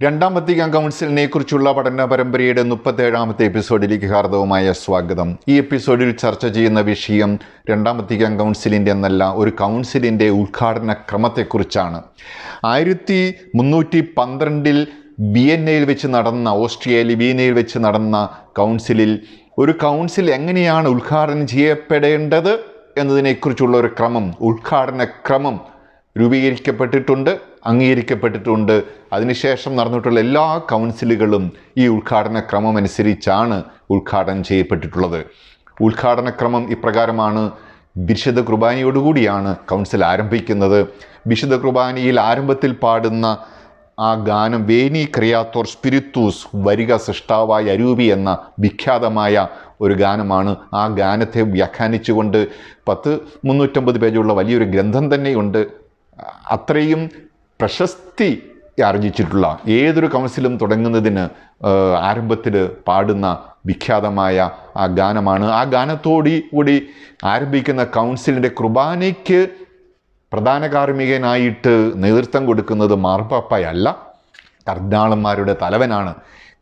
രണ്ടാം വത്തിക്കാൻ കൗൺസിലിനെ കുറിച്ചുള്ള പഠന പരമ്പരയുടെ മുപ്പത്തേഴാമത്തെ എപ്പിസോഡിലേക്ക് ഹാർദവമായ സ്വാഗതം. ഈ എപ്പിസോഡിൽ ചർച്ച ചെയ്യുന്ന വിഷയം രണ്ടാം വത്തിക്കാൻ കൗൺസിലിന്റെ എന്നല്ല ഒരു കൗൺസിലിന്റെ ഉദ്ഘാടന ക്രമത്തെക്കുറിച്ചാണ്. ആയിരത്തി മുന്നൂറ്റി പന്ത്രണ്ടിൽ വിയന്നയിൽ വെച്ച് നടന്ന ഓസ്ട്രിയയിൽ വിയന്നയിൽ വെച്ച് നടന്ന കൗൺസിലിൽ ഒരു കൗൺസിൽ എങ്ങനെയാണ് ഉദ്ഘാടനം ചെയ്യപ്പെടേണ്ടത് എന്നതിനെക്കുറിച്ചുള്ള ഒരു ക്രമം ഉദ്ഘാടന ക്രമം രൂപീകരിക്കപ്പെട്ടിട്ടുണ്ട് അംഗീകരിക്കപ്പെട്ടിട്ടുണ്ട്. അതിനുശേഷം നടന്നിട്ടുള്ള എല്ലാ കൗൺസിലുകളും ഈ ഉദ്ഘാടന ക്രമം അനുസരിച്ചാണ് ഉദ്ഘാടനം ചെയ്യപ്പെട്ടിട്ടുള്ളത്. ഉദ്ഘാടന ക്രമം ഇപ്രകാരമാണ്. വിശുദ്ധ കുർബാനയോടുകൂടിയാണ് കൗൺസിൽ ആരംഭിക്കുന്നത്. വിശുദ്ധ കുർബാനയിൽ ആരംഭത്തിൽ പാടുന്ന ആ ഗാനം വേനി ക്രിയാത്തോർ സ്പിരിത്തൂസ് വരിക സൃഷ്ടാവായ അരൂപി എന്ന വിഖ്യാതമായ ഒരു ഗാനമാണ്. ആ ഗാനത്തെ വ്യാഖ്യാനിച്ചുകൊണ്ട് പത്ത് മുന്നൂറ്റമ്പത് പേജുള്ള വലിയൊരു ഗ്രന്ഥം തന്നെയുണ്ട്. അത്രയും പ്രശസ്തി ആർജിച്ചിട്ടുള്ള ഏതൊരു കൗൺസിലും തുടങ്ങുന്നതിന് ആരംഭത്തിൽ പാടുന്ന വിഖ്യാതമായ ആ ഗാനമാണ്. ആ ഗാനത്തോടി കൂടി ആരംഭിക്കുന്ന കൗൺസിലിന്റെ കുർബാനയ്ക്ക് പ്രധാന കാർമ്മികനായിട്ട് നേതൃത്വം കൊടുക്കുന്നത് മാർപ്പാപ്പയല്ല. കർദിനാളന്മാരുടെ തലവനാണ്.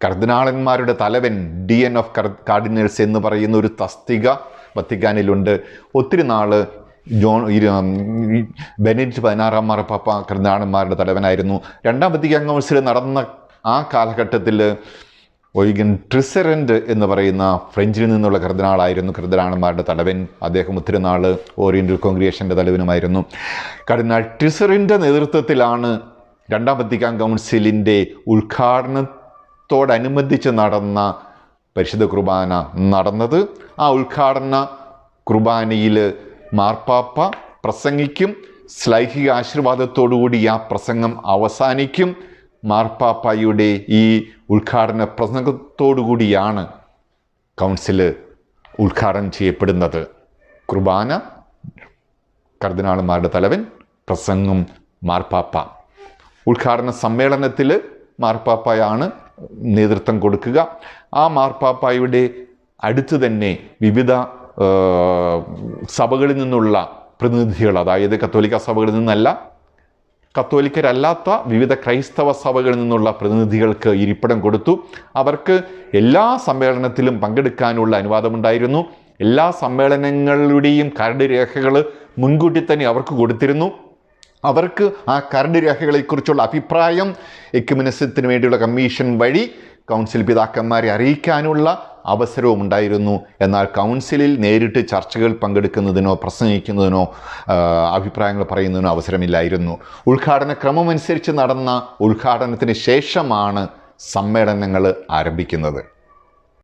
കർദിനാളന്മാരുടെ തലവൻ ഡി എൻ ഓഫ് കാർഡിനൽസ് എന്ന് പറയുന്ന ഒരു തസ്തിക വത്തിക്കാനിലുണ്ട്. ഒത്തിരി നാൾ ജോൺ ബെനിറ്റ് പതിനാറാം മാർപ്പാപ്പ കർദിനാളന്മാരുടെ തലവനായിരുന്നു. രണ്ടാം വത്തിക്കാൻ നടന്ന ആ കാലഘട്ടത്തിൽ ഒഴികൻ ട്രിസറന്റ് എന്ന് പറയുന്ന ഫ്രഞ്ചിൽ നിന്നുള്ള കർദിനാളായിരുന്നു കർദിനാളന്മാരുടെ തലവൻ. അദ്ദേഹം ഒത്തിരി നാൾ ഓറിയന്റൽ കോൺഗ്രിയേഷന്റെ തലവനുമായിരുന്നു. കർദിനാൾ ട്രിസറിന്റെ നേതൃത്വത്തിലാണ് രണ്ടാം വത്തിക്കാൻ കൗൺസിലിന്റെ ഉദ്ഘാടനത്തോടനുബന്ധിച്ച് നടന്ന പരിശുദ്ധ കുർബാന നടന്നത്. ആ ഉദ്ഘാടന കുർബാനയിൽ മാർപ്പാപ്പ പ്രസംഗിക്കും. ശ്ലൈഹിക ആശീർവാദത്തോടുകൂടി ആ പ്രസംഗം അവസാനിക്കും. മാർപ്പാപ്പയുടെ ഈ ഉദ്ഘാടന പ്രസംഗത്തോടുകൂടിയാണ് കൗൺസിൽ ഉദ്ഘാടനം ചെയ്യപ്പെടുന്നത്. കുർബാന കർദിനാളന്മാരുടെ തലവൻ പ്രസംഗം മാർപ്പാപ്പ. ഉദ്ഘാടന സമ്മേളനത്തിൽ മാർപ്പാപ്പയാണ് നേതൃത്വം കൊടുക്കുക. ആ മാർപ്പാപ്പായുടെ അടുത്ത് തന്നെ വിവിധ സഭകളിൽ നിന്നുള്ള പ്രതിനിധികൾ അതായത് കത്തോലിക്ക സഭകളിൽ നിന്നല്ല കത്തോലിക്കരല്ലാത്ത വിവിധ ക്രൈസ്തവ സഭകളിൽ നിന്നുള്ള പ്രതിനിധികൾക്ക് ഇരിപ്പിടം കൊടുത്തു. അവർക്ക് എല്ലാ സമ്മേളനത്തിലും പങ്കെടുക്കാനുള്ള അനുവാദമുണ്ടായിരുന്നു. എല്ലാ സമ്മേളനങ്ങളുടെയും കരട് രേഖകൾ മുൻകൂട്ടി തന്നെ അവർക്ക് കൊടുത്തിരുന്നു. അവർക്ക് ആ കരട് രേഖകളെക്കുറിച്ചുള്ള അഭിപ്രായം എക്യുമിനിസത്തിന് വേണ്ടിയുള്ള കമ്മീഷൻ വഴി കൗൺസിൽ പിതാക്കന്മാരെ അറിയിക്കാനുള്ള അവസരവും ഉണ്ടായിരുന്നു എന്നാൽ കൗൺസിലിൽ നേരിട്ട് ചർച്ചകൾ പങ്കെടുക്കുന്നതിനോ പ്രസംഗിക്കുന്നതിനോ അഭിപ്രായങ്ങൾ പറയുന്നതിനോ അവസരമില്ലായിരുന്നു. ഉദ്ഘാടന ക്രമമനുസരിച്ച് നടന്ന ഉദ്ഘാടനത്തിന് ശേഷമാണ് സമ്മേളനങ്ങൾ ആരംഭിക്കുന്നത്.